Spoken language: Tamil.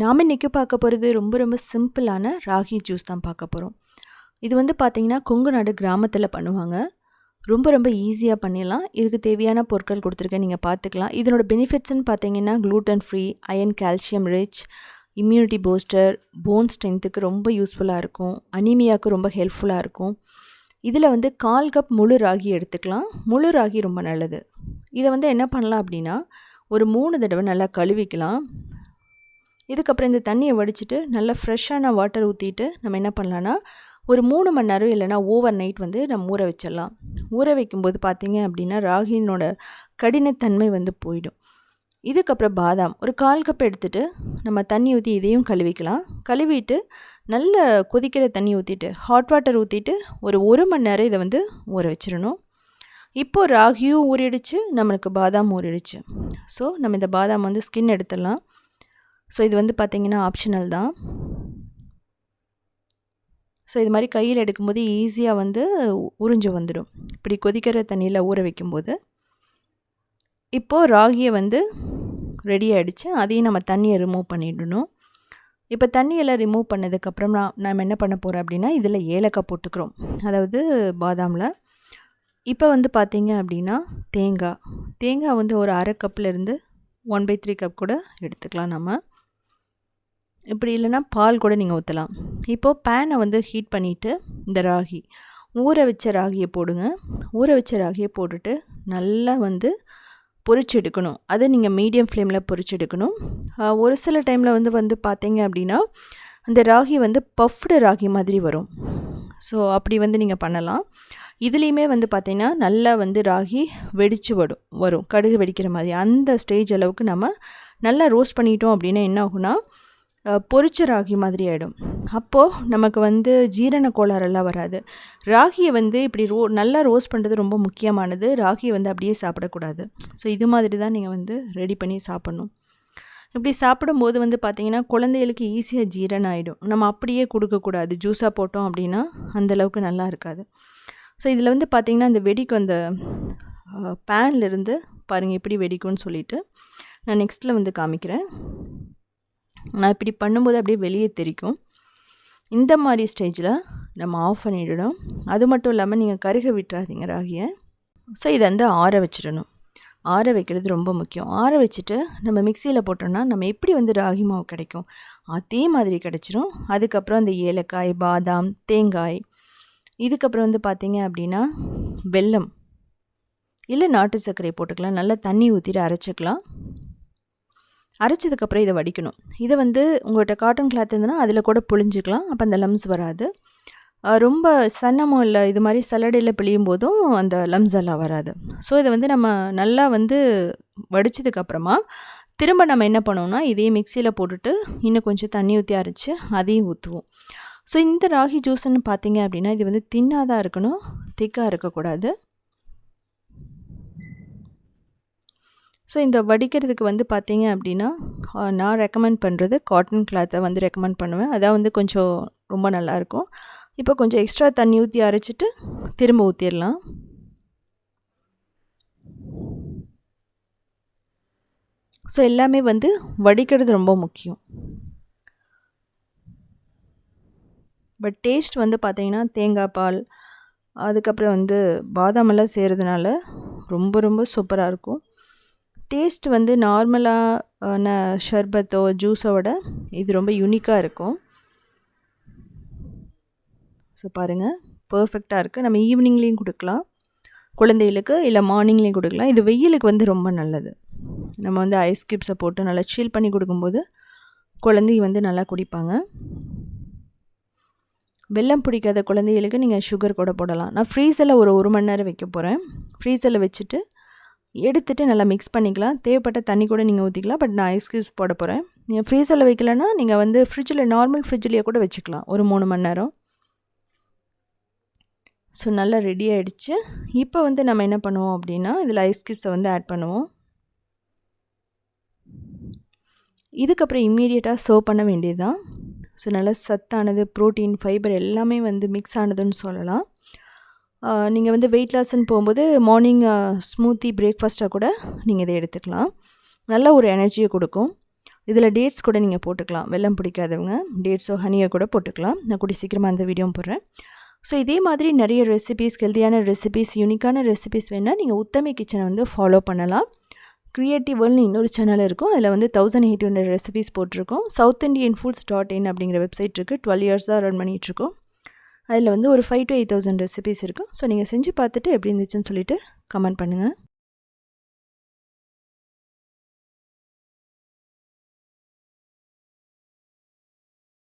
நாம் இன்றைக்கி பார்க்க போகிறது ரொம்ப ரொம்ப சிம்பிளான ராகி ஜூஸ் தான் பார்க்க போகிறோம் இது வந்து பார்த்திங்கன்னா கொங்கு நாடு கிராமத்தில் பண்ணுவாங்க. ரொம்ப ரொம்ப ஈஸியாக பண்ணிடலாம். இதுக்கு தேவையான பொருட்கள் கொடுத்துருக்கேன் நீங்கள் பார்த்துக்கலாம். இதனோட பெனிஃபிட்ஸ்னு பார்த்தீங்கன்னா gluten free iron calcium rich immunity booster bone ஸ்ட்ரென்த்துக்கு ரொம்ப யூஸ்ஃபுல்லாக இருக்கும். அனிமியாவுக்கு ரொம்ப ஹெல்ப்ஃபுல்லாக இருக்கும். இதில் வந்து கால் கப் முழு ராகி எடுத்துக்கலாம். முழு ராகி ரொம்ப நல்லது. இதை வந்து என்ன பண்ணலாம் அப்படின்னா ஒரு மூணு தடவை நல்லா கழுவிக்கலாம். இதுக்கப்புறம் இந்த தண்ணியை வடிச்சிட்டு நல்லா ஃப்ரெஷ்ஷான வாட்டர் ஊற்றிட்டு நம்ம என்ன பண்ணலான்னா ஒரு மூணு மணி நேரம் இல்லைனா ஓவர் நைட் வந்து நம்ம ஊற வச்சிடலாம். ஊற வைக்கும்போது பார்த்தீங்க அப்படின்னா ராகினோட கடினத்தன்மை வந்து போயிடும். இதுக்கப்புறம் பாதாம் ஒரு கால் கப் எடுத்துகிட்டு நம்ம தண்ணி ஊற்றி இதையும் கழுவிக்கலாம். கழுவிட்டு நல்ல கொதிக்கிற தண்ணி ஊற்றிட்டு ஹாட் வாட்டர் ஊற்றிட்டு ஒரு ஒரு மணி நேரம் இதை வந்து ஊற வச்சிடணும். இப்போது ராகியும் ஊறிடுச்சு நம்மளுக்கு பாதாம் ஊறிடுச்சு. ஸோ நம்ம இந்த பாதாம் வந்து ஸ்கின் எடுத்துடலாம். ஸோ இது வந்து பார்த்திங்கன்னா ஆப்ஷனல் தான். ஸோ இது மாதிரி கையில் எடுக்கும்போது ஈஸியாக வந்து உறிஞ்சு வந்துடும் இப்படி கொதிக்கிற தண்ணியில் ஊற வைக்கும்போது. இப்போது ராகியை வந்து ரெடி ஆகிடுச்சு அதையும் நம்ம தண்ணியை ரிமூவ் பண்ணிடணும். இப்போ தண்ணியெல்லாம் ரிமூவ் பண்ணதுக்கப்புறம் நான் நம்ம என்ன பண்ண போகிறோம் அப்படின்னா இதில் ஏலக்காய் போட்டுக்கிறோம். அதாவது பாதாமில். இப்போ வந்து பார்த்திங்க அப்படின்னா தேங்காய். தேங்காய் வந்து ஒரு அரை கப்லேருந்து ஒன் பை த்ரீ கப் கூட எடுத்துக்கலாம் நம்ம இப்படி இல்லைன்னா பால் கூட நீங்கள் ஊற்றலாம் இப்போது பேனை வந்து ஹீட் பண்ணிவிட்டு இந்த ராகி ஊற வச்ச ராகியை போடுங்க. ஊற வச்ச ராகியை போட்டுட்டு நல்லா வந்து பொறிச்செடுக்கணும் அதை நீங்கள் மீடியம் ஃப்ளேமில் பொறிச்செடுக்கணும் ஒரு சில டைமில் வந்து வந்து பார்த்தீங்க அப்படின்னா அந்த ராகி வந்து பஃப்டு ராகி மாதிரி வரும். ஸோ அப்படி வந்து நீங்கள் பண்ணலாம். இதுலேயுமே வந்து பார்த்திங்கன்னா நல்லா வந்து ராகி வெடிச்சு வரும் வரும். கடுகு வெடிக்கிற மாதிரி. அந்த ஸ்டேஜ் அளவுக்கு நம்ம நல்லா ரோஸ்ட் பண்ணிட்டோம் அப்படின்னா என்ன ஆகுனா பொரிச்ச ராகி மாதிரி ஆகிடும் அப்போது நமக்கு வந்து ஜீரண கோளாறெல்லாம் வராது. ராகியை வந்து இப்படி ரோ நல்லா ரோஸ்ட் பண்ணுறது ரொம்ப முக்கியமானது. ராகியை வந்து அப்படியே சாப்பிடக்கூடாது. ஸோ இது மாதிரி தான் நீங்கள் வந்து ரெடி பண்ணி சாப்பிட்ணும். இப்படி சாப்பிடும்போது வந்து பார்த்திங்கன்னா குழந்தைகளுக்கு ஈஸியாக ஜீரணம் ஆகிடும் நம்ம அப்படியே கொடுக்கக்கூடாது. ஜூஸாக போட்டோம் அப்படின்னா அந்தளவுக்கு நல்லா இருக்காது. ஸோ இதில் வந்து பார்த்திங்கன்னா அந்த வெடிக்கும் அந்த பேன்லேருந்து பாருங்கள் எப்படி வெடிக்கும்னு சொல்லிவிட்டு நான் நெக்ஸ்ட்டில் வந்து காமிக்கிறேன். நான் இப்படி பண்ணும்போது அப்படியே வெளியே தெரிக்கும். இந்த மாதிரி ஸ்டேஜில் நம்ம ஆஃப் பண்ணிடணும். அது மட்டும் இல்லாமல் நீங்கள் கருக விட்டுறாதீங்க ராகியை. ஸோ இதை வந்து ஆற வச்சிடணும். ஆற வைக்கிறது ரொம்ப முக்கியம். ஆற வச்சுட்டு நம்ம மிக்சியில் போட்டோம்னா நம்ம எப்படி வந்து ராகி மாவு கிடைக்கும்? அதே மாதிரி கிடச்சிரும். அதுக்கப்புறம் அந்த ஏலக்காய் பாதாம் தேங்காய். இதுக்கப்புறம் வந்து பார்த்திங்க அப்படின்னா வெல்லம். இல்லை நாட்டு சர்க்கரை போட்டுக்கலாம். நல்லா தண்ணி ஊற்றிட்டு அரைச்சிக்கலாம். அரைச்சதுக்கப்புறம் இதை வடிக்கணும். இதை வந்து உங்கள்கிட்ட காட்டன் கிளாத் இருந்ததுன்னா அதில் கூட புழிஞ்சிக்கலாம். அப்போ அந்த லம்ஸ் வராது. ரொம்ப சன்னமும் இல்லை இது மாதிரி சலடையில் பிழியும் போதும் அந்த லம்ஸ் எல்லாம் வராது. ஸோ இதை வந்து நம்ம நல்லா வந்து வடித்ததுக்கப்புறமா திரும்ப நம்ம என்ன பண்ணோம்னா இதே மிக்சியில் போட்டுட்டு இன்னும் கொஞ்சம் தண்ணி ஊற்றி அரைச்சி அதையும் ஊற்றுவோம் ஸோ இந்த ராகி ஜூஸ்ன்னு பார்த்தீங்க அப்படின்னா இது வந்து தின்னாக தான் இருக்கணும் திக்காக இருக்கக்கூடாது. ஸோ இந்த வடிக்கிறதுக்கு வந்து பார்த்தீங்க அப்படின்னா நான் ரெக்கமெண்ட் பண்ணுறது காட்டன் கிளாத்தை வந்து ரெக்கமெண்ட் பண்ணுவேன். அதான் வந்து கொஞ்சம் ரொம்ப நல்லாயிருக்கும் இப்போ கொஞ்சம் எக்ஸ்ட்ரா தண்ணி ஊற்றி அரைச்சிட்டு திரும்ப ஊற்றிடலாம் ஸோ எல்லாமே வந்து வடிக்கிறது ரொம்ப முக்கியம். பட் டேஸ்ட் வந்து பார்த்திங்கன்னா தேங்காய் பால் அதுக்கப்புறம் வந்து பாதாமெல்லாம் செய்கிறதுனால ரொம்ப ரொம்ப சூப்பராக இருக்கும். டேஸ்ட் வந்து நார்மலான ஷர்பத்தோ ஜூஸோட இது ரொம்ப யூனிக்காக இருக்கும். ஸோ பாருங்கள் பர்ஃபெக்டாக இருக்குது நம்ம ஈவினிங்லேயும் கொடுக்கலாம். குழந்தைகளுக்கு இல்லை மார்னிங்லேயும் கொடுக்கலாம். இது வெயிலுக்கு வந்து ரொம்ப நல்லது. நம்ம வந்து ஐஸ் க்யூப்ஸை போட்டு நல்லா சீல் பண்ணி கொடுக்கும்போது குழந்தை வந்து நல்லா குடிப்பாங்க. வெள்ளம் பிடிக்காத குழந்தைகளுக்கு நீங்கள் சுகர் கூட போடலாம். நான் ஃப்ரீசரில் ஒரு ஒரு மணி நேரம் வைக்க போகிறேன் ஃப்ரீசரில் வச்சுட்டு எடுத்துகிட்டு நல்லா மிக்ஸ் பண்ணிக்கலாம். தேவைப்பட்ட தண்ணி கூட நீங்கள் ஊற்றிக்கலாம் பட் நான் ஐஸ் க்யூப்ஸ் போட போகிறேன் நீங்கள் ஃப்ரீசரில் வைக்கலன்னா நீங்கள் வந்து ஃப்ரிட்ஜில் நார்மல் ஃப்ரிட்ஜ்லேயே கூட வச்சுக்கலாம். ஒரு மூணு மணி நேரம். ஸோ நல்லா ரெடி ஆகிடுச்சு இப்போ வந்து நம்ம என்ன பண்ணுவோம் அப்படின்னா இதில் ஐஸ் க்யூப்ஸை வந்து ஆட் பண்ணுவோம். இதுக்கப்புறம் இம்மீடியட்டாக சர்வ் பண்ண வேண்டியது தான் ஸோ நல்லா சத்தானது ப்ரோட்டீன் ஃபைபர் எல்லாமே வந்து மிக்ஸ் ஆனதுன்னு சொல்லலாம். நீங்கள் வந்து வெயிட் லாஸ்ன்னு போகும்போது மார்னிங் ஸ்மூத்தி பிரேக்ஃபாஸ்ட்டாக கூட நீங்கள் இதை எடுத்துக்கலாம். நல்ல ஒரு எனர்ஜியை கொடுக்கும். இதில் டேட்ஸ் கூட நீங்கள் போட்டுக்கலாம். வெள்ளம் பிடிக்காதவங்க டேட்ஸோ ஹனியோ கூட போட்டுக்கலாம். நான் கூடி சீக்கிரமாக அந்த வீடியோ போடுறேன். ஸோ இதே மாதிரி நிறைய ரெசிபீஸ் ஹெல்த்தியான ரெசிபீஸ் யூனிக்கான ரெசிபீஸ் வேணால் நீங்கள் உத்தமி கிச்சனை வந்து ஃபாலோ பண்ணலாம். க்ரியேட்டிவ் வேர்ல்னு இன்னொரு சேனல் இருக்கும். அதில் வந்து தௌசண்ட் எயிட் ஹண்ட்ரட் ரெசிபீஸ் போட்டிருக்கோம். South Indian foods dot in அப்படிங்கிற வெப்சைட் இருக்குது டுவெல் இயர்ஸாக ரன் பண்ணிகிட்ருக்கோம் அதில் வந்து ஒரு five to eight thousand recipes இருக்கும். ஸோ நீங்கள் செஞ்சு பார்த்துட்டு எப்படி இருந்துச்சுன்னு சொல்லிவிட்டு கமெண்ட் பண்ணுங்கள்